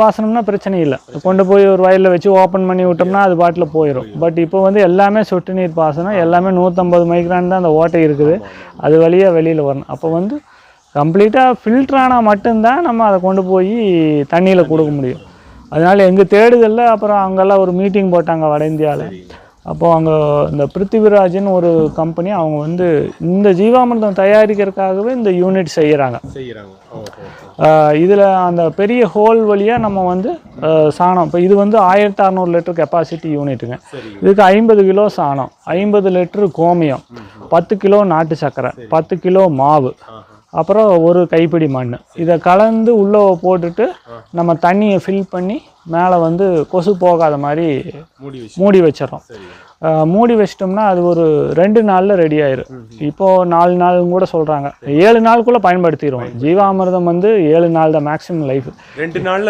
பாசனம்னா பிரச்சனை இல்லை. கொண்டு போய் ஒரு வயலில் வச்சு ஓப்பன் பண்ணி விட்டோம்னா அது பாட்டில் போயிடும் பட் இப்போ வந்து எல்லாமே சொட்டு நீர் பாசனம் எல்லாமே நூற்றம்பது மைக்ரான் தான் அந்த ஓட்டை இருக்குது. அது வழியாக வெளியில் வரணும். அப்போ வந்து கம்ப்ளீட்டாக ஃபில்டர் ஆனால் மட்டும்தான் நம்ம அதை கொண்டு போய் தண்ணியில் கொடுக்க முடியும். அதனால் எங்கள் தேடுதலில் அப்புறம் அங்கெல்லாம் ஒரு மீட்டிங் போட்டாங்க வட இந்தியாவில் அப்போது அங்கே இந்த பிருத்திவிராஜ்னு ஒரு கம்பெனி அவங்க வந்து இந்த ஜீவாமிர்தம் தயாரிக்கிறதுக்காகவே இந்த யூனிட் செய்கிறாங்க இதில் அந்த பெரிய ஹோல் வழியாக நம்ம வந்து சாணம். இப்போ இது வந்து ஆயிரத்தி அறநூறு லிட்டர் கெப்பாசிட்டி யூனிட்டுங்க இதுக்கு ஐம்பது கிலோ சாணம் ஐம்பது லிட்டர் கோமியம் பத்து கிலோ நாட்டு சர்க்கரை பத்து கிலோ மாவு. அப்புறம் ஒரு கைப்பிடி மண். இதை கலந்து உள்ளே போட்டுட்டு நம்ம தண்ணியை ஃபில் பண்ணி மேலே வந்து கொசு போகாத மாதிரி மூடி வச்சு. மூடி வச்சிடறோம். மூடி வச்சிட்டோம்னா அது ஒரு ரெண்டு நாளில் ரெடி ஆயிரும். இப்போது நாலு நாள்னு கூட சொல்கிறாங்க ஏழு நாளுக்குள்ளே பயன்படுத்திடுவோம். ஜீவாமிர்தம் வந்து ஏழு நாள் தான் மேக்ஸிமம் லைஃப் ரெண்டு நாள்ல